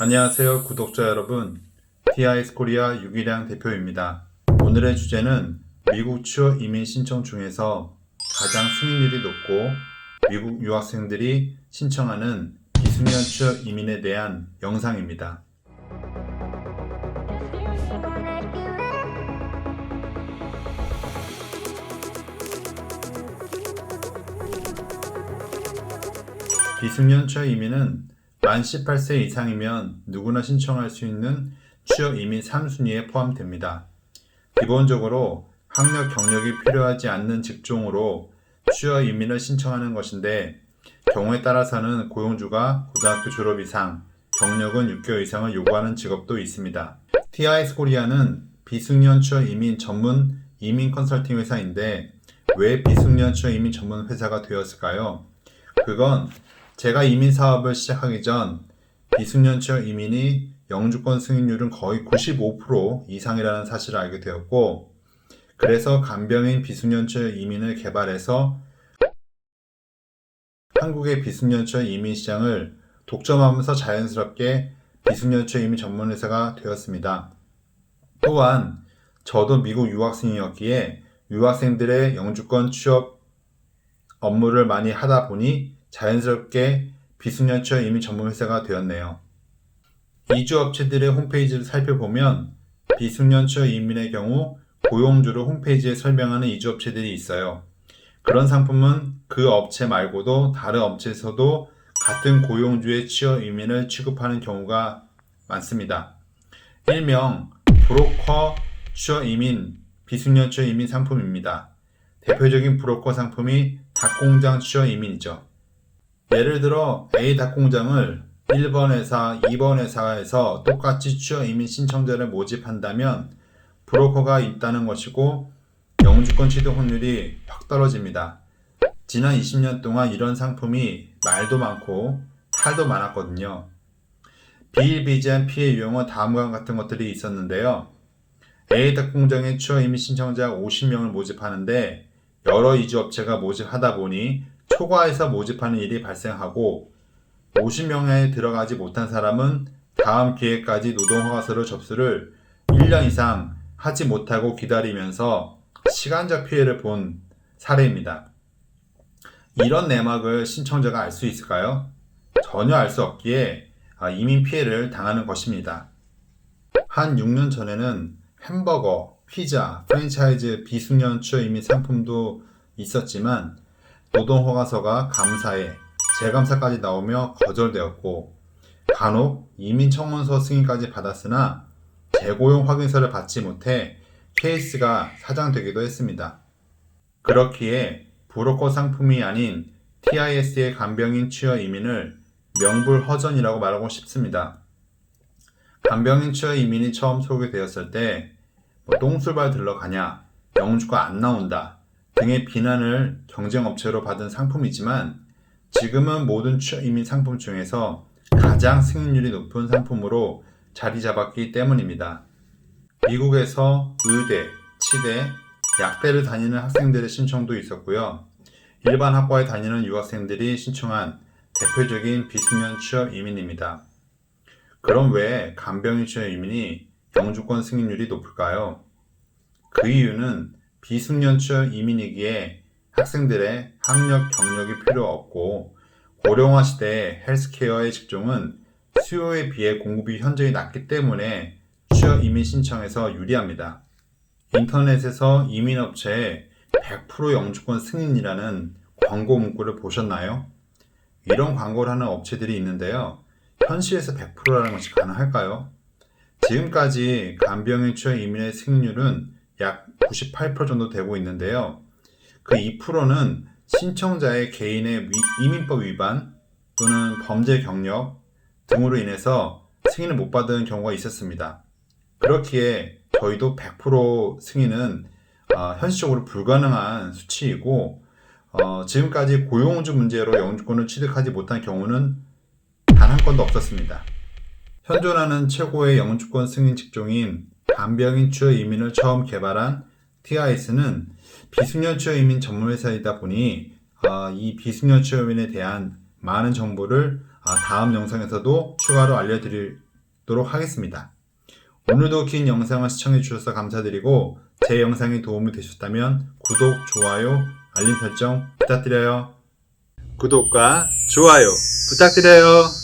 안녕하세요 구독자 여러분 TIS 코리아 유기량 대표입니다. 오늘의 주제는 미국 취업 이민 신청 중에서 가장 승인율이 높고 미국 유학생들이 신청하는 비수년 취업 이민에 대한 영상입니다. 비수년 취업 이민은 만 18세 이상이면 누구나 신청할 수 있는 취업 이민 3순위에 포함됩니다. 기본적으로 학력 경력이 필요하지 않는 직종으로 취업 이민을 신청하는 것인데 경우에 따라서는 고용주가 고등학교 졸업 이상, 경력은 6개월 이상을 요구하는 직업도 있습니다. TIS 코리아는 비숙련 취업 이민 전문 이민 컨설팅 회사인데 왜 비숙련 취업 이민 전문 회사가 되었을까요? 그건 제가 이민 사업을 시작하기 전 비숙련 취업 이민이 영주권 승인율은 거의 95% 이상이라는 사실을 알게 되었고 그래서 간병인 비숙련 취업 이민을 개발해서 한국의 비숙련 취업 이민 시장을 독점하면서 자연스럽게 비숙련 취업 이민 전문 회사가 되었습니다. 또한 저도 미국 유학생이었기에 유학생들의 영주권 취업 업무를 많이 하다 보니 자연스럽게 취업 이민 전문 회사가 되었네요. 이주 업체들의 홈페이지를 살펴보면 비숙련 취업 이민의 경우 고용주를 홈페이지에 설명하는 이주 업체들이 있어요. 그런 상품은 그 업체 말고도 다른 업체에서도 같은 고용주의 취업 이민을 취급하는 경우가 많습니다. 일명 브로커 취업 이민, 비숙련 취업 이민 상품입니다. 대표적인 브로커 상품이 닭공장 취업 이민이죠. 예를 들어 A 닭공장을 1번 회사, 2번 회사에서 똑같이 취업 이민 신청자를 모집한다면 브로커가 있다는 것이고 영주권 취득 확률이 확 떨어집니다. 지난 20년 동안 이런 상품이 말도 많고 탈도 많았거든요. 비일비재한 피해 유형은 다음과 같은 것들이 있었는데요. A 닭공장의 취업 이민 신청자 50명을 모집하는데 여러 이주업체가 모집하다 보니 초과해서 모집하는 일이 발생하고 50명에 들어가지 못한 사람은 다음 기회까지 노동허가서를 접수를 1년 이상 하지 못하고 기다리면서 시간적 피해를 본 사례입니다. 이런 내막을 신청자가 알 수 있을까요? 전혀 알 수 없기에 아, 이민 피해를 당하는 것입니다. 한 6년 전에는 햄버거, 피자, 프랜차이즈 비숙련 취업 이민 상품도 있었지만 노동허가서가 감사에 재감사까지 나오며 거절되었고 간혹 이민청원서 승인까지 받았으나 재고용 확인서를 받지 못해 케이스가 사장되기도 했습니다. 그렇기에 브로커 상품이 아닌 TIS의 간병인 취업 이민을 명불허전이라고 말하고 싶습니다. 간병인 취업 이민이 처음 소개되었을 때 뭐 똥술발 들러가냐, 영주가 안 나온다 등의 비난을 경쟁업체로 받은 상품이지만 지금은 모든 취업 이민 상품 중에서 가장 승인율이 높은 상품으로 자리 잡았기 때문입니다. 미국에서 의대, 치대, 약대를 다니는 학생들의 신청도 있었고요. 일반 학과에 다니는 유학생들이 신청한 대표적인 비숙련 취업 이민입니다. 그럼 왜 간병인 취업 이민이 영주권 승인율이 높을까요? 그 이유는 비숙련 취업 이민이기에 학생들의 학력 경력이 필요 없고 고령화 시대의 헬스케어의 직종은 수요에 비해 공급이 현저히 낮기 때문에 취업 이민 신청에서 유리합니다. 인터넷에서 이민업체에 100% 영주권 승인이라는 광고 문구를 보셨나요? 이런 광고를 하는 업체들이 있는데요. 현실에서 100%라는 것이 가능할까요? 지금까지 간병인 취업 이민의 승인율은 약 98% 정도 되고 있는데요. 그 2%는 신청자의 개인의 위- 이민법 위반 또는 범죄 경력 등으로 인해서 승인을 못 받은 경우가 있었습니다. 그렇기에 저희도 100% 승인은 어, 현실적으로 불가능한 수치이고 어, 지금까지 고용주 문제로 영주권을 취득하지 못한 경우는 단 한 건도 없었습니다. 현존하는 최고의 영주권 승인 직종인 간병인 취업 이민을 처음 개발한 TIS는 비숙련 취업 이민 전문 회사이다 보니 어, 이 비숙련 취업 이민에 대한 많은 정보를 아, 다음 영상에서도 추가로 알려드릴 하도록 하겠습니다. 오늘도 긴 영상을 시청해 주셔서 감사드리고 제 영상이 도움이 되셨다면 구독, 좋아요, 알림 설정 부탁드려요. 구독과 좋아요 부탁드려요.